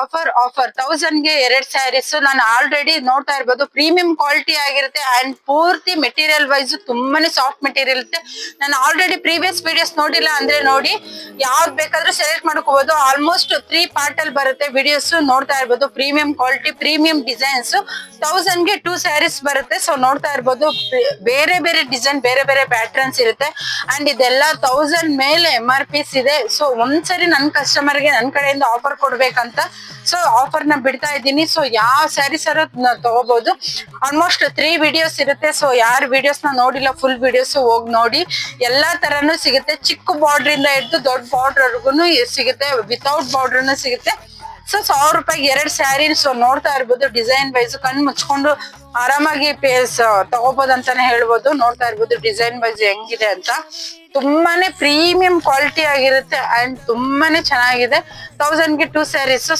Offer offer ತೌಸಂಡ್ಗೆ ಎರಡ್ ಸ್ಯಾರೀಸ್ ನಾನು already ನೋಡ್ತಾ ಇರ್ಬೋದು ಪ್ರೀಮಿಯಂ ಕ್ವಾಲಿಟಿ ಆಗಿರುತ್ತೆ ಅಂಡ್ ಪೂರ್ತಿ ಮೆಟೀರಿಯಲ್ ವೈಸ್ ತುಂಬಾನೇ ಸಾಫ್ಟ್ ಮೆಟೀರಿಯಲ್ ಇರುತ್ತೆ. ನಾನು ಆಲ್ರೆಡಿ ಪ್ರೀವಿಯಸ್ ವಿಡಿಯೋಸ್ ನೋಡಿಲ್ಲ ಅಂದ್ರೆ ನೋಡಿ, ಯಾವ್ದು ಬೇಕಾದ್ರೂ ಸೆಲೆಕ್ಟ್ ಮಾಡ್ಕೋಬಹುದು ಆಲ್ಮೋಸ್ಟ್ ತ್ರೀ ಪಾರ್ಟ್ ಅಲ್ಲಿ ಬರುತ್ತೆ ವಿಡಿಯೋಸ್ ನೋಡ್ತಾ ಇರ್ಬೋದು. ಪ್ರೀಮಿಯಂ ಕ್ವಾಲಿಟಿ ಪ್ರೀಮಿಯಂ ಡಿಸೈನ್ಸ್ ತೌಸಂಡ್ಗೆ ಟೂ ಸ್ಯಾರೀಸ್ ಬರುತ್ತೆ. ಸೊ ನೋಡ್ತಾ ಇರ್ಬೋದು ಬೇರೆ ಬೇರೆ ಡಿಸೈನ್ ಬೇರೆ ಬೇರೆ ಪ್ಯಾಟರ್ನ್ಸ್ ಇರುತ್ತೆ. ಅಂಡ್ ಇದೆಲ್ಲ ತೌಸಂಡ್ ಮೇಲೆ ಎಂ ಆರ್ ಪಿಸ್ ಇದೆ. ಸೊ ಒಂದ್ಸರಿ ನನ್ನ ಕಸ್ಟಮರ್ಗೆ ನನ್ನ ಕಡೆಯಿಂದ ಆಫರ್ ಕೊಡ್ಬೇಕಂತ ಸೊ ಆಫರ್ನ ಬಿಡ್ತಾ ಇದ್ದೀನಿ. ಸೊ ಯಾವ ಸ್ಯಾರೀಸ್ ತಗೋಬಹುದು ಆಲ್ಮೋಸ್ಟ್ ತ್ರೀ ವಿಡಿಯೋಸ್ ಇರುತ್ತೆ. ಸೊ ಯಾರು ವಿಡಿಯೋಸ್ನ ನೋಡಿಲ್ಲ ಫುಲ್ ವಿಡಿಯೋಸ್ ಹೋಗಿ ನೋಡಿ. ಎಲ್ಲಾ ತರನು ಸಿಗುತ್ತೆ. ಚಿಕ್ಕ ಬಾರ್ಡರ್ ಇಂದ ಹಿಡಿದು ದೊಡ್ಡ ಬಾರ್ಡರ್ ವರ್ಗುನು ಸಿಗುತ್ತೆ. ವಿತೌಟ್ ಬಾರ್ಡರ್ ಸಿಗುತ್ತೆ. ಸೊ ಸಾವಿರ ರೂಪಾಯಿಗೆ ಎರಡು ಸ್ಯಾರಿ ಸೊ ನೋಡ್ತಾ ಇರ್ಬೋದು. ಡಿಸೈನ್ ವೈಸ್ ಕಣ್ಣು ಮುಚ್ಕೊಂಡು ಆರಾಮಾಗಿ ಪೇಸ್ ತಗೋಬಹುದು ಅಂತಾನೆ ಹೇಳ್ಬೋದು. ನೋಡ್ತಾ ಇರ್ಬೋದು ಡಿಸೈನ್ ವೈಸ್ ಹೆಂಗಿದೆ ಅಂತ. ತುಂಬಾನೇ ಪ್ರೀಮಿಯಂ ಕ್ವಾಲಿಟಿ ಆಗಿರುತ್ತೆ. ಅಂಡ್ ತುಂಬಾನೇ ಚೆನ್ನಾಗಿದೆ. ತೌಸಂಡ್ಗೆ ಟೂ ಸ್ಯಾರೀಸ್